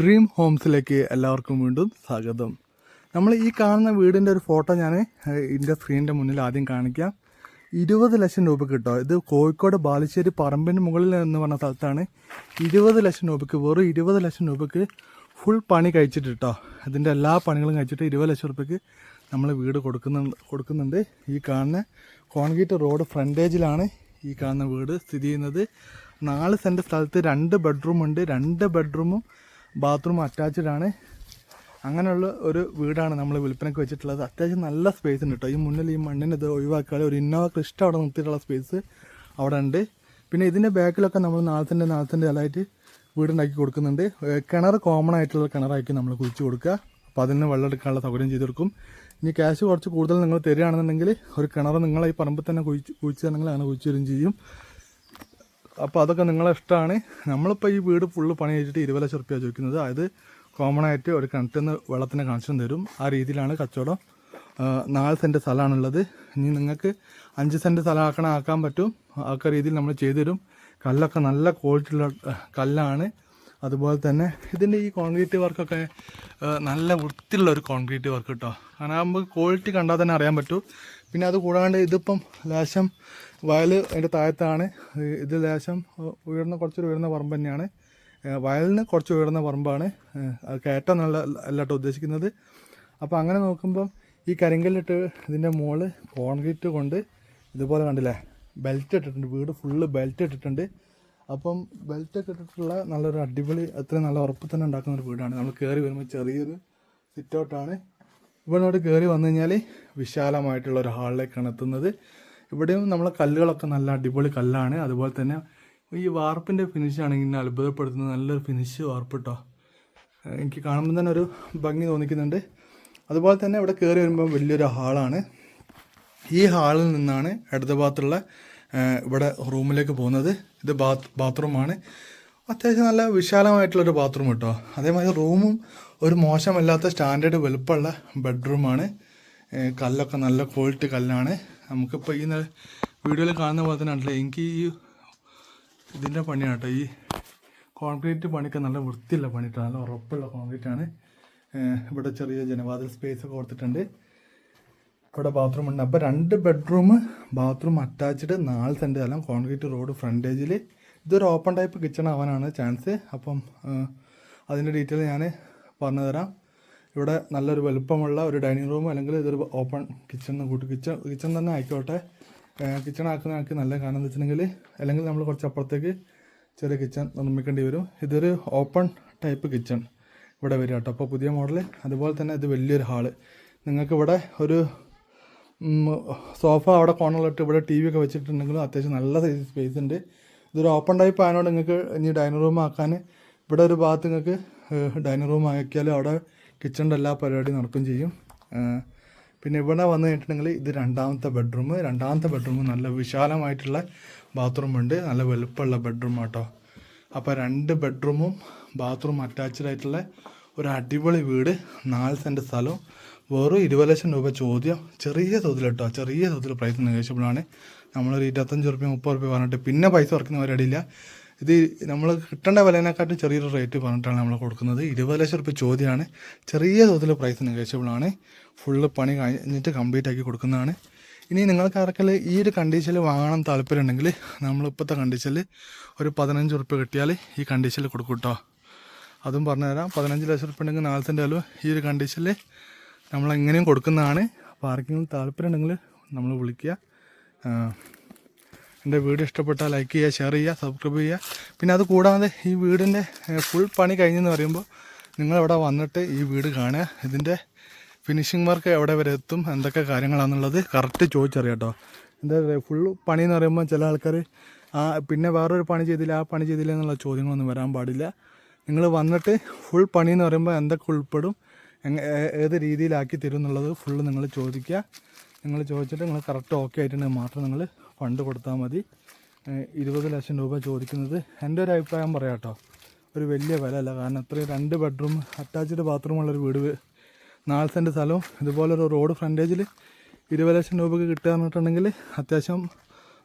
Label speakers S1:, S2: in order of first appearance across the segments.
S1: Dream ഹോംസിലേക്ക് എല്ലാവർക്കും വീണ്ടും സ്വാഗതം. നമ്മൾ ഈ കാണുന്ന വീടിന്റെ ഒരു ഫോട്ടോ ഞാൻ ഇതിന്റെ സ്ക്രീനിന്റെ മുന്നിൽ ആദ്യം കാണിക്കാം. ഇരുപത് ലക്ഷം രൂപ കിട്ടോ. ഇത് കോഴിക്കോട് ബാലുശ്ശേരി പറമ്പിന് മുകളിൽ എന്ന് പറഞ്ഞ സ്ഥലത്താണ്. ഇരുപത് ലക്ഷം രൂപയ്ക്ക് വെറും ഇരുപത് ലക്ഷം രൂപയ്ക്ക് ഫുൾ പണി കഴിച്ചിട്ട് കേട്ടോ. അതിന്റെ എല്ലാ പണികളും കഴിച്ചിട്ട് ഇരുപത് ലക്ഷം രൂപയ്ക്ക് നമ്മൾ വീട് കൊടുക്കുന്നുണ്ട് കൊടുക്കുന്നുണ്ട്. ഈ കാണുന്ന കോൺക്രീറ്റ് റോഡ് ഫ്രണ്ടേജിലാണ് ഈ കാണുന്ന വീട് സ്ഥിതി ചെയ്യുന്നത്. നാല് സെന്റ് സ്ഥലത്ത് രണ്ട് ബെഡ്റൂമുണ്ട് രണ്ട് ബെഡ്റൂമും ബാത്റൂം അറ്റാച്ച്ഡ് ആണ്. അങ്ങനെയുള്ള ഒരു വീടാണ് നമ്മൾ വിൽപ്പനയ്ക്ക് വെച്ചിട്ടുള്ളത്. അത്യാവശ്യം നല്ല സ്പേസ് ഉണ്ട് കേട്ടോ ഈ മുന്നിൽ ഈ മണ്ണിന് ഇത് ഒഴിവാക്കാതെ ഒരു ഇന്നോവ ക്രിസ്റ്റ അവിടെ നിർത്തിയിട്ടുള്ള സ്പേസ് അവിടെ ഉണ്ട്. പിന്നെ ഇതിന്റെ ബാക്കിലൊക്കെ നമ്മൾ നാളത്തിന്റെ നാളത്തിന്റെ ഇലായിട്ട് വീടുണ്ടാക്കി കൊടുക്കുന്നുണ്ട്. കിണർ കോമൺ ആയിട്ടുള്ള കിണറായിരിക്കും നമ്മൾ കുഴിച്ച് കൊടുക്കുക. അപ്പോൾ അതിന് വെള്ളം എടുക്കാനുള്ള സൗകര്യം ചെയ്ത് കൊടുക്കും. ഇനി ക്യാഷ് കുറച്ച് കൂടുതൽ നിങ്ങൾ തരികയാണെന്നുണ്ടെങ്കിൽ ഒരു കിണർ നിങ്ങളെ ഈ പറമ്പിൽ തന്നെ കുഴിച്ച് കുഴിച്ച് അങ്ങനെ കുഴിച്ച് ചെയ്യും. അപ്പോൾ അതൊക്കെ നിങ്ങളെ ഇഷ്ടമാണ് നമ്മളിപ്പോൾ ഈ വീട് ഫുള്ള് പണി കഴിച്ചിട്ട് ഇരുപത് ലക്ഷം റുപ്യ ചോദിക്കുന്നത്. അതായത് കോമൺ ആയിട്ട് ഒരു കിണറ്റിൽ നിന്ന് വെള്ളത്തിന് കണക്ഷൻ തരും. ആ രീതിയിലാണ് കച്ചവടം. നാല് സെന്റ് സ്ഥലമാണുള്ളത്. ഇനി നിങ്ങൾക്ക് അഞ്ച് സെന്റ് സ്ഥലം ആക്കണ ആക്കാൻ പറ്റും. ആക്ക രീതിയിൽ നമ്മൾ ചെയ്തു തരും കല്ലൊക്കെ നല്ല ക്വാളിറ്റി ഉള്ള കല്ലാണ്. അതുപോലെ തന്നെ ഇതിന്റെ ഈ കോൺക്രീറ്റ് വർക്കൊക്കെ നല്ല വൃത്തിയുള്ള ഒരു കോൺക്രീറ്റ് വർക്ക് കേട്ടോ കാരണം നമുക്ക് ക്വാളിറ്റി കണ്ടാൽ തന്നെ അറിയാൻ പറ്റും. പിന്നെ അത് കൂടാണ്ട് ഇതിപ്പം ലേശം വയൽ അതിന്റെ താഴത്താണ്. ഇത് ലേശം ഉയർന്ന കുറച്ചൊരു ഉയർന്ന പറമ്പ് തന്നെയാണ്. വയലിന് കുറച്ച് ഉയർന്ന പറമ്പാണ് കയറ്റം നല്ല അല്ലാട്ടോ ഉദ്ദേശിക്കുന്നത്. അപ്പോൾ അങ്ങനെ നോക്കുമ്പം ഈ കരിങ്കല്ലിട്ട് ഇതിന്റെ മുകളിൽ കോൺക്രീറ്റ് കൊണ്ട് ഇതുപോലെ കണ്ടില്ലേ? ബെൽറ്റ് ഇട്ടിട്ടുണ്ട്. വീട് ഫുള്ള് ബെൽറ്റ് ഇട്ടിട്ടുണ്ട്. അപ്പം ബെൽറ്റ് ഒക്കെ ഇട്ടിട്ടുള്ള നല്ലൊരു അടിപൊളി അത്രയും നല്ല ഉറപ്പ് തന്നെ ഉണ്ടാക്കുന്ന ഒരു വീടാണ്. നമ്മൾ കയറി വരുമ്പോൾ ചെറിയൊരു സിറ്റ് ഔട്ടാണ് ഇവിടോട്ട് കയറി വന്നു കഴിഞ്ഞാൽ വിശാലമായിട്ടുള്ള ഒരു ഹാളിലേക്കാണ് എത്തുന്നത്. ഇവിടെയും നമ്മളെ കല്ലുകളൊക്കെ നല്ല അടിപൊളി കല്ലാണ്. അതുപോലെ തന്നെ ഈ വാർപ്പിന്റെ ഫിനിഷ് ഇങ്ങനെ അത്ഭുതപ്പെടുത്തുന്നത്. നല്ലൊരു ഫിനിഷ് വാർപ്പ് കേട്ടോ എനിക്ക് കാണുമ്പോൾ തന്നെ ഒരു ഭംഗി തോന്നിക്കുന്നുണ്ട്. അതുപോലെ തന്നെ ഇവിടെ കയറി വരുമ്പോൾ വലിയൊരു ഹാളാണ് ഈ ഹാളിൽ നിന്നാണ് ഇടത് ഭാഗത്തുള്ള ആ, ഇവിടെ റൂമിലേക്ക് പോകുന്നത് ഇത് ബാത്ത് ബാത്റൂമാണ്. അത്യാവശ്യം നല്ല വിശാലമായിട്ടുള്ളൊരു ബാത്റൂം കേട്ടോ. അതേമാതിരി റൂമും ഒരു മോശമല്ലാത്ത സ്റ്റാൻഡേർഡ് വലുപ്പമുള്ള ബെഡ്റൂമാണ്. കല്ലൊക്കെ നല്ല ക്വാളിറ്റി കല്ലാണ്. നമുക്കിപ്പോൾ ഈ വീഡിയോയിൽ കാണുന്ന പോലെ തന്നെ ഉണ്ടല്ലോ എനിക്ക് ഈ ഇതിന്റെ പണിയാണ് ഈ കോൺക്രീറ്റ് പണിക്ക് നല്ല വൃത്തിയുള്ള പണിയിട്ടാണ് നല്ല ഉറപ്പുള്ള കോൺക്രീറ്റാണ്. ഇവിടെ ചെറിയ ജനവാതിൽ സ്പേസ് ഒക്കെ കൊടുത്തിട്ടുണ്ട്. ഇവിടെ ബാത്റൂം ഉണ്ട്. അപ്പോൾ രണ്ട് ബെഡ്റൂം ബാത്റൂം അറ്റാച്ച്ഡ് നാല് സെന്റ് സ്ഥലം കോൺക്രീറ്റ് റോഡ് ഫ്രണ്ടേജിൽ ഇതൊരു ഓപ്പൺ ടൈപ്പ് കിച്ചൺ ആവാനാണ് ചാൻസ് അപ്പം അതിന്റെ ഡീറ്റെയിൽ ഞാൻ പറഞ്ഞു തരാം ഇവിടെ നല്ലൊരു വലുപ്പമുള്ള ഒരു ഡൈനിങ് റൂം അല്ലെങ്കിൽ ഇതൊരു ഓപ്പൺ കിച്ചൺ കൂട്ടി കിച്ചൺ കിച്ചൺ തന്നെ ആയിക്കോട്ടെ. കിച്ചൺ ആക്കുന്ന ആൾക്ക് നല്ല കാരണം എന്ന് വെച്ചിട്ടുണ്ടെങ്കിൽ അല്ലെങ്കിൽ നമ്മൾ കുറച്ച് അപ്പുറത്തേക്ക് ചെറിയ കിച്ചൺ നിർമ്മിക്കേണ്ടി വരും. ഇതൊരു ഓപ്പൺ ടൈപ്പ് കിച്ചൺ ഇവിടെ വരും കേട്ടോ. അപ്പോൾ പുതിയ മോഡൽ അതുപോലെ തന്നെ ഇത് വലിയൊരു ഹാൾ നിങ്ങൾക്ക് ഇവിടെ ഒരു സോഫ അവിടെ കോർണറിലിട്ട് ഇവിടെ ടി വി ഒക്കെ വെച്ചിട്ടുണ്ടെങ്കിലും അത്യാവശ്യം നല്ല സൈസ് സ്പേസ് ഉണ്ട്. ഇതൊരു ഓപ്പൺ ടൈപ്പ് ആയതുകൊണ്ട് നിങ്ങൾക്ക് ഇനി ഡൈനിങ് റൂം ആക്കാൻ ഇവിടെ ഒരു ഭാഗത്ത് നിങ്ങൾക്ക് ഡൈനിങ് റൂം ആക്കിയാൽ അവിടെ കിച്ചണിന്റെ എല്ലാ പരിപാടിയും നടക്കുകയും ചെയ്യും. പിന്നെ ഇവിടെ വന്നു കഴിഞ്ഞിട്ടുണ്ടെങ്കിൽ ഇത് രണ്ടാമത്തെ ബെഡ്റൂം രണ്ടാമത്തെ ബെഡ്റൂം നല്ല വിശാലമായിട്ടുള്ള ബാത്റൂം ഉണ്ട്. നല്ല വലുപ്പമുള്ള ബെഡ്റൂം ആട്ടോ. അപ്പോൾ രണ്ട് ബെഡ്റൂമും ബാത്റൂം അറ്റാച്ച്ഡ് ആയിട്ടുള്ള ഒരു അടിപൊളി വീട്. നാല് സെന്റ് സ്ഥലവും. വെറും ഇരുപത് ലക്ഷം രൂപ ചോദ്യം. ചെറിയ തോതിൽ കേട്ടോ. ചെറിയ തോതിൽ പ്രൈസ് നെഗോഷ്യബിളാണ് നമ്മളൊരു ഇരുപത്തഞ്ച് റുപ്യ മുപ്പത് റുപ്യ പറഞ്ഞിട്ട് പിന്നെ പൈസ കുറയ്ക്കുന്ന പരിപാടിയില്ല. ഇത് നമ്മൾ കിട്ടേണ്ട വിലനെക്കാട്ടും ചെറിയൊരു റേറ്റ് പറഞ്ഞിട്ടാണ് നമ്മൾ കൊടുക്കുന്നത്. ഇരുപത് ലക്ഷം റുപ്യ ചോദ്യമാണ്. ചെറിയ തോതിൽ പ്രൈസ് നെഗോഷ്യബിളാണ് ഫുള്ള് പണി കഴിഞ്ഞിട്ട് കംപ്ലീറ്റ് ആക്കി കൊടുക്കുന്നതാണ്. ഇനി നിങ്ങൾക്ക് ആർക്കെങ്കിലും ഈ ഒരു കണ്ടീഷനിൽ വാങ്ങണം താല്പര്യമുണ്ടെങ്കിൽ നമ്മളിപ്പോഴത്തെ കണ്ടീഷനിൽ ഒരു പതിനഞ്ച് ഉറുപ്പ്യ കിട്ടിയാൽ ഈ കണ്ടീഷനിൽ കൊടുക്കും കേട്ടോ അതും പറഞ്ഞുതരാം. പതിനഞ്ച് ലക്ഷം ഉറുപ്പ്യ ഉണ്ടെങ്കിൽ നാളത്തിന്റെ ആയാലും ഈ ഒരു കണ്ടീഷനിൽ നമ്മൾ എങ്ങനെയും കൊടുക്കുന്നതാണ്. ആർക്കെങ്കിലും താല്പര്യം ഉണ്ടെങ്കിൽ നമ്മൾ വിളിക്കുക. എന്റെ വീഡിയോ ഇഷ്ടപ്പെട്ടാൽ ലൈക്ക് ചെയ്യുക ഷെയർ ചെയ്യുക സബ്സ്ക്രൈബ് ചെയ്യുക. പിന്നെ അത് കൂടാതെ ഈ വീടിന്റെ ഫുൾ പണി കഴിഞ്ഞെന്ന് പറയുമ്പോൾ നിങ്ങളിവിടെ വന്നിട്ട് ഈ വീട് കാണുക. ഇതിന്റെ ഫിനിഷിംഗ് വർക്ക് എവിടെ വരെ എത്തും എന്തൊക്കെ കാര്യങ്ങളാണെന്നുള്ളത് കറക്റ്റ് ചോദിച്ചറിയാം കേട്ടോ. എന്താ ഫുൾ പണി എന്ന് പറയുമ്പോൾ ചില ആൾക്കാർ ആ പിന്നെ വേറൊരു പണി ചെയ്തില്ല ആ പണി ചെയ്തില്ല എന്നുള്ള ചോദ്യങ്ങളൊന്നും വരാൻ പാടില്ല. നിങ്ങൾ വന്നിട്ട് ഫുൾ പണി എന്ന് പറയുമ്പോൾ എന്തൊക്കെ ഉൾപ്പെടും ഏത് രീതിയിലാക്കി തരും എന്നുള്ളത് ഫുള്ള് നിങ്ങൾ ചോദിക്കുക. നിങ്ങൾ ചോദിച്ചിട്ട് നിങ്ങൾ കറക്റ്റ് ഓക്കെ ആയിട്ടുണ്ടെങ്കിൽ മാത്രം നിങ്ങൾ ഫണ്ട് കൊടുത്താൽ മതി. ഇരുപത് ലക്ഷം രൂപ ചോദിക്കുന്നത് എന്റെ ഒരു അഭിപ്രായം പറയാം കേട്ടോ ഒരു വലിയ വില അല്ല കാരണം അത്രയും രണ്ട് ബെഡ്റൂം അറ്റാച്ച്ഡ് ബാത്റൂമുള്ളൊരു വീട് നാല് സെന്റ് സ്ഥലവും ഇതുപോലൊരു റോഡ് ഫ്രണ്ടേജിൽ ഇരുപത് ലക്ഷം രൂപയ്ക്ക് കിട്ടുക പറഞ്ഞിട്ടുണ്ടെങ്കിൽ അത്യാവശ്യം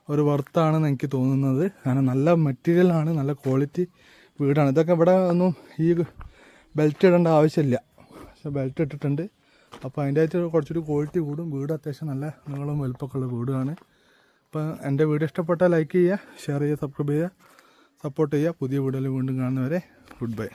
S1: ഒരു വർത്താണെന്ന് എനിക്ക് തോന്നുന്നത്. കാരണം നല്ല മെറ്റീരിയലാണ് നല്ല ക്വാളിറ്റി വീടാണ്. ഇതൊക്കെ ഇവിടെ ഒന്നും ഈ ബെൽറ്റ് ഇടേണ്ട ആവശ്യമില്ല. പക്ഷെ ബെൽറ്റ് ഇട്ടിട്ടുണ്ട്. അപ്പോൾ അതിന്റെ അകത്ത് കുറച്ചൊരു ക്വാളിറ്റി കൂടും. വീട് അത്യാവശ്യം നല്ല നീളം വലുപ്പമൊക്കെ ഉള്ള വീടാണ്. അപ്പോൾ എന്റെ വീഡിയോ ഇഷ്ടപ്പെട്ടാൽ ലൈക്ക് ചെയ്യുക ഷെയർ ചെയ്യുക സബ്സ്ക്രൈബ് ചെയ്യുക സപ്പോർട്ട് ചെയ്യുക. പുതിയ വീഡിയോയിൽ വീണ്ടും കാണുന്നവരെ ഗുഡ് ബൈ